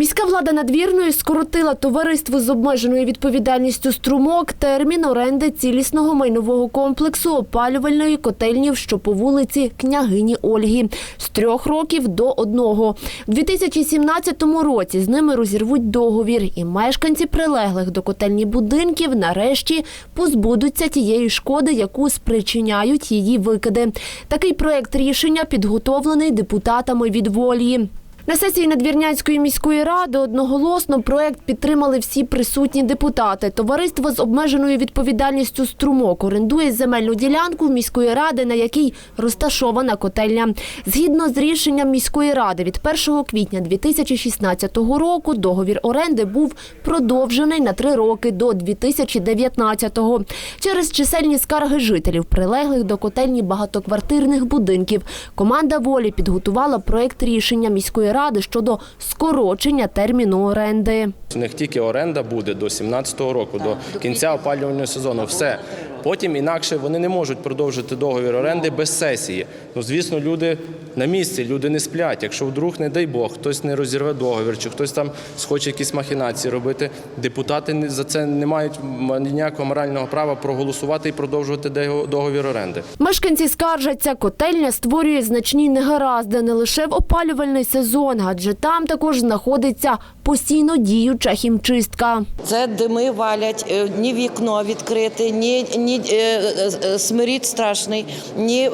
Міська влада надвірної скоротила товариству з обмеженою відповідальністю струмок термін оренди цілісного майнового комплексу опалювальної котельні, що по вулиці княгині Ольги з трьох років до одного. У 2017 році з ними розірвуть договір, і мешканці прилеглих до котельні будинків нарешті позбудуться тієї шкоди, яку спричиняють її викиди. Такий проект рішення підготовлений депутатами від волі. На сесії Надвірнянської міської ради одноголосно проект підтримали всі присутні депутати. Товариство з обмеженою відповідальністю струмок орендує земельну ділянку в міської ради, на якій розташована котельня. Згідно з рішенням міської ради від 1 квітня 2016 року договір оренди був продовжений на три роки до 2019-го. Через чисельні скарги жителів, прилеглих до котельні багатоквартирних будинків, команда волі підготувала проект рішення міської ради щодо скорочення терміну оренди. У них тільки оренда буде до 17-го року, до кінця опалювального сезону. Все. Потім інакше вони не можуть продовжити договір оренди без сесії. Ну, звісно, люди на місці, люди не сплять. Якщо вдруг, не дай Бог, хтось не розірве договір, чи хтось там схоче якісь махінації робити, депутати не- за це не мають ніякого морального права проголосувати і продовжувати договір оренди. Мешканці скаржаться, котельня створює значні негаразди не лише в опалювальний сезон, адже там також знаходиться постійно діюча хімчистка. Це дими валять, е, ні вікно відкрите, ні, ні е, е, е, смирід страшний, ні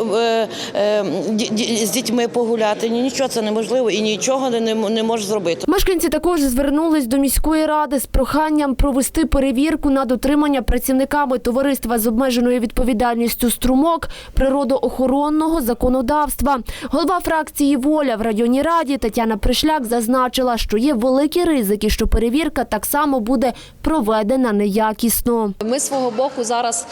з дітьми погуляти, ні нічого це неможливо і нічого не, не, не можеш зробити. Мешканці також звернулись до міської ради з проханням провести перевірку на дотримання працівниками товариства з обмеженою відповідальністю струмок природоохоронного законодавства. Голова фракції Воля в районній раді Тетяна Пришляк зазначила, що є великі ризики, що перевірка так само буде проведена неякісно. Ми свого боку зараз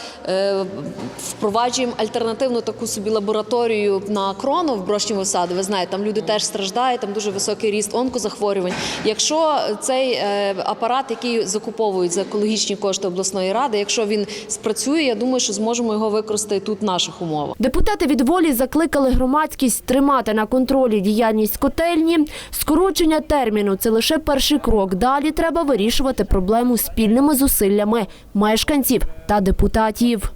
впроваджуємо альтернативну таку собі лабораторію на крону в брошньому саду. Ви знаєте, там люди теж страждають, там дуже високий ріст онкозахворювань. Якщо цей е, апарат, який закуповують за екологічні кошти обласної ради, якщо він спрацює, я думаю, що зможемо його використати тут в наших умовах. Депутати від волі закликали громадськість тримати на контролі діяльність котельні. Скорочення терміну це лише перший крок. Далі треба вирішувати проблему спільними зусиллями мешканців та депутатів. батьків.